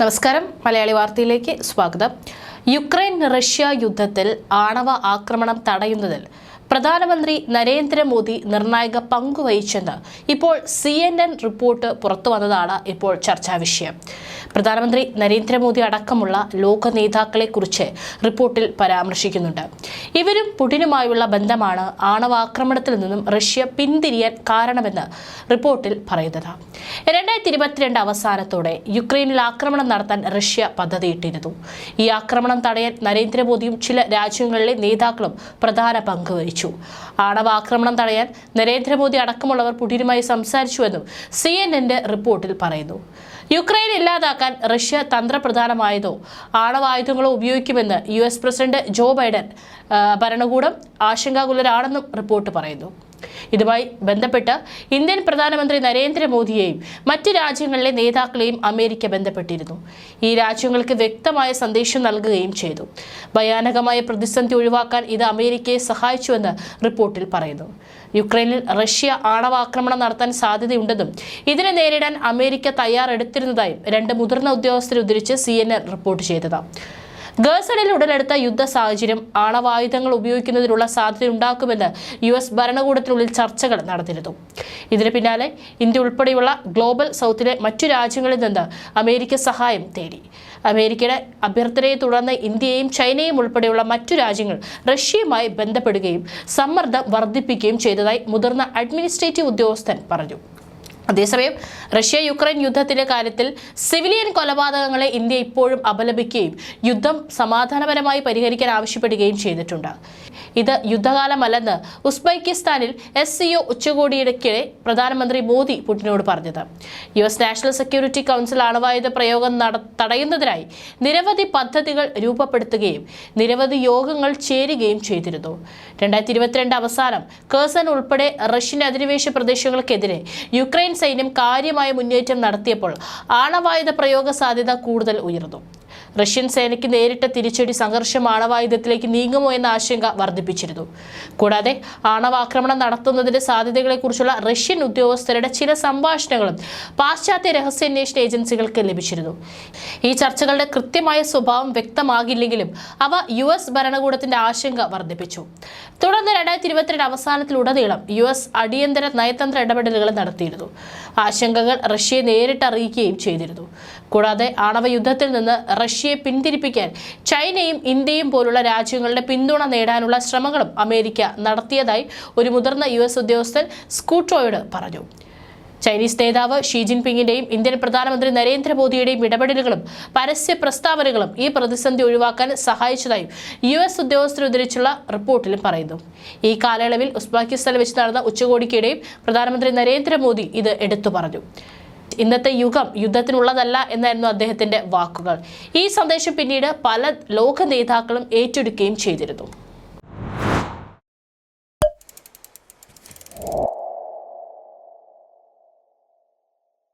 നമസ്കാരം. മലയാളി വാർത്തയിലേക്ക് സ്വാഗതം. യുക്രൈൻ റഷ്യ യുദ്ധത്തിൽ ആണവ ആക്രമണം തടയുന്നതിൽ പ്രധാനമന്ത്രി നരേന്ദ്രമോദി നിർണായക പങ്കുവഹിച്ചെന്ന് ഇപ്പോൾ സി എൻ എൻ റിപ്പോർട്ട് പുറത്തു വന്നതാണ് ഇപ്പോൾ ചർച്ചാ വിഷയം. പ്രധാനമന്ത്രി നരേന്ദ്രമോദി അടക്കമുള്ള ലോക നേതാക്കളെക്കുറിച്ച് റിപ്പോർട്ടിൽ പരാമർശിക്കുന്നുണ്ട്. ഇവരും പുടിനുമായുള്ള ബന്ധമാണ് ആണവാക്രമണത്തിൽ നിന്നും റഷ്യ പിന്തിരിയാൻ കാരണമെന്ന് റിപ്പോർട്ടിൽ പറയുന്നത്. രണ്ടായിരത്തി ഇരുപത്തിരണ്ട് അവസാനത്തോടെ യുക്രൈനിൽ ആക്രമണം നടത്താൻ റഷ്യ പദ്ധതിയിട്ടിരുന്നു ഈ ആക്രമണം തടയാൻ നരേന്ദ്രമോദിയും ചില രാജ്യങ്ങളിലെ നേതാക്കളും പ്രധാന പങ്ക് വഹിച്ചു. ആണവാക്രമണം തടയാൻ നരേന്ദ്രമോദി അടക്കമുള്ളവർ പുടിനുമായി സംസാരിച്ചുവെന്നും സി എൻ റിപ്പോർട്ടിൽ പറയുന്നു. യുക്രൈൻ ഇല്ലാതാക്കാൻ റഷ്യ തന്ത്രപ്രധാനമായതോ ആണവായുധങ്ങളോ ഉപയോഗിക്കുമെന്ന് U S president Joe Biden ഭരണകൂടം ആശങ്കാകുലരാണെന്നും റിപ്പോർട്ട് പറയുന്നു. ഇതുമായി ബന്ധപ്പെട്ട് ഇന്ത്യൻ പ്രധാനമന്ത്രി നരേന്ദ്രമോദിയെയും മറ്റ് രാജ്യങ്ങളിലെ നേതാക്കളെയും അമേരിക്ക ബന്ധപ്പെട്ടിരുന്നു. ഈ രാജ്യങ്ങൾക്ക് വ്യക്തമായ സന്ദേശം നൽകുകയും ചെയ്തു. ഭയാനകമായ പ്രതിസന്ധി ഒഴിവാക്കാൻ ഇത് അമേരിക്കയെ സഹായിച്ചുവെന്ന് റിപ്പോർട്ടിൽ പറയുന്നു. യുക്രൈനിൽ റഷ്യ ആണവാക്രമണം നടത്താൻ സാധ്യതയുണ്ടെന്നും ഇതിനെ നേരിടാൻ അമേരിക്ക തയ്യാറെടുത്തിരുന്നതായും രണ്ട് മുതിർന്ന ഉദ്യോഗസ്ഥരെ ഉദ്ധരിച്ച് സി റിപ്പോർട്ട് ചെയ്തതാണ് ഗേഴ്സണിൽ ഉടലെടുത്ത യുദ്ധ സാഹചര്യം ആണവായുധങ്ങൾ ഉപയോഗിക്കുന്നതിനുള്ള സാധ്യതയുണ്ടാക്കുമെന്ന് യു എസ് ഭരണകൂടത്തിനുള്ളിൽ ചർച്ചകൾ നടന്നിരുന്നു. ഇതിന് പിന്നാലെ ഇന്ത്യ ഉൾപ്പെടെയുള്ള ഗ്ലോബൽ സൗത്തിലെ മറ്റു രാജ്യങ്ങളിൽ നിന്ന് അമേരിക്ക സഹായം തേടി. അമേരിക്കയുടെ അഭ്യർത്ഥനയെ തുടർന്ന് ഇന്ത്യയും ചൈനയും ഉൾപ്പെടെയുള്ള മറ്റു രാജ്യങ്ങൾ റഷ്യയുമായി ബന്ധപ്പെടുകയും സമ്മർദ്ദം വർദ്ധിപ്പിക്കുകയും ചെയ്തതായി മുതിർന്ന അഡ്മിനിസ്ട്രേറ്റീവ് ഉദ്യോഗസ്ഥൻ പറഞ്ഞു. അതേസമയം റഷ്യ യുക്രൈൻ യുദ്ധത്തിന്റെ കാര്യത്തിൽ സിവിലിയൻ കൊലപാതകങ്ങളെ ഇന്ത്യ ഇപ്പോഴും അപലപിക്കുകയും യുദ്ധം സമാധാനപരമായി പരിഹരിക്കാൻ ആവശ്യപ്പെടുകയും ചെയ്തിട്ടുണ്ട്. ഇത് യുദ്ധകാലമല്ലെന്ന് ഉസ്ബെക്കിസ്ഥാനിൽ എസ് സിഒ ഉച്ചകോടിയിടയ്ക്കിടെ പ്രധാനമന്ത്രി മോദി പുടിനോട് പറഞ്ഞത്. U S national security council അണുവായുധ പ്രയോഗം തടയുന്നതിനായി നിരവധി പദ്ധതികൾ രൂപപ്പെടുത്തുകയും നിരവധി യോഗങ്ങൾ ചേരുകയും ചെയ്തിരുന്നു. രണ്ടായിരത്തി ഇരുപത്തിരണ്ട് അവസാനം കേസൻ ഉൾപ്പെടെ റഷ്യൻ അധിനിവേശ പ്രദേശങ്ങൾക്കെതിരെ യുക്രൈൻ സൈന്യം കാര്യമായ മുന്നേറ്റം നടത്തിയപ്പോൾ ആണവായുധ പ്രയോഗ സാധ്യത കൂടുതൽ ഉയർന്നു. റഷ്യൻ സേനയ്ക്ക് നേരിട്ട തിരിച്ചടി സംഘർഷം ആണവായുധത്തിലേക്ക് നീങ്ങുമോ എന്ന ആശങ്ക വർദ്ധിപ്പിച്ചിരുന്നു. കൂടാതെ ആണവാക്രമണം നടത്തുന്നതിന്റെ സാധ്യതകളെക്കുറിച്ചുള്ള റഷ്യൻ ഉദ്യോഗസ്ഥരുടെ ചില സംഭാഷണങ്ങളും പാശ്ചാത്യ രഹസ്യാന്വേഷണ ഏജൻസികൾക്ക് ലഭിച്ചിരുന്നു. ഈ ചർച്ചകളുടെ കൃത്യമായ സ്വഭാവം വ്യക്തമാകില്ലെങ്കിലും അവ യു ഭരണകൂടത്തിന്റെ ആശങ്ക വർദ്ധിപ്പിച്ചു. തുടർന്ന് രണ്ടായിരത്തി ഇരുപത്തിരണ്ട് അവസാനത്തിലുടനീളം യു എസ് അടിയന്തര നയതന്ത്ര ഇടപെടലുകൾ നടത്തിയിരുന്നു. ആശങ്കകൾ റഷ്യയെ നേരിട്ട് അറിയിക്കുകയും ചെയ്തിരുന്നു. കൂടാതെ ആണവ യുദ്ധത്തിൽ നിന്ന് റഷ്യയെ പിന്തിരിപ്പിക്കാൻ ചൈനയും ഇന്ത്യയും പോലുള്ള രാജ്യങ്ങളുടെ പിന്തുണ നേടാനുള്ള ശ്രമങ്ങളും അമേരിക്ക നടത്തിയതായി ഒരു മുതിർന്ന യു എസ് ഉദ്യോഗസ്ഥൻ സ്കൂട്രോയോട് പറഞ്ഞു. ചൈനീസ് നേതാവ് ഷീ ജിൻപിങ്ങിന്റെയും ഇന്ത്യൻ പ്രധാനമന്ത്രി നരേന്ദ്രമോദിയുടെയും ഇടപെടലുകളും പരസ്യ പ്രസ്താവനകളും ഈ പ്രതിസന്ധി ഒഴിവാക്കാൻ സഹായിച്ചതായും യു എസ് ഉദ്യോഗസ്ഥർ ഉദ്ധരിച്ചുള്ള റിപ്പോർട്ടിലും പറയുന്നു. ഈ കാലയളവിൽ ഉസ്ബാക്കിസ്ഥാനിൽ വെച്ച് നടന്ന ഉച്ചകോടിക്കിടെയും പ്രധാനമന്ത്രി നരേന്ദ്രമോദി ഇത് എടുത്തു പറഞ്ഞു. ഇന്നത്തെ യുഗം യുദ്ധത്തിനുള്ളതല്ല എന്നായിരുന്നു അദ്ദേഹത്തിന്റെ വാക്കുകൾ. ഈ സന്ദേശം പിന്നീട് പല ലോക നേതാക്കളും ഏറ്റെടുക്കുകയും ചെയ്തിരുന്നു.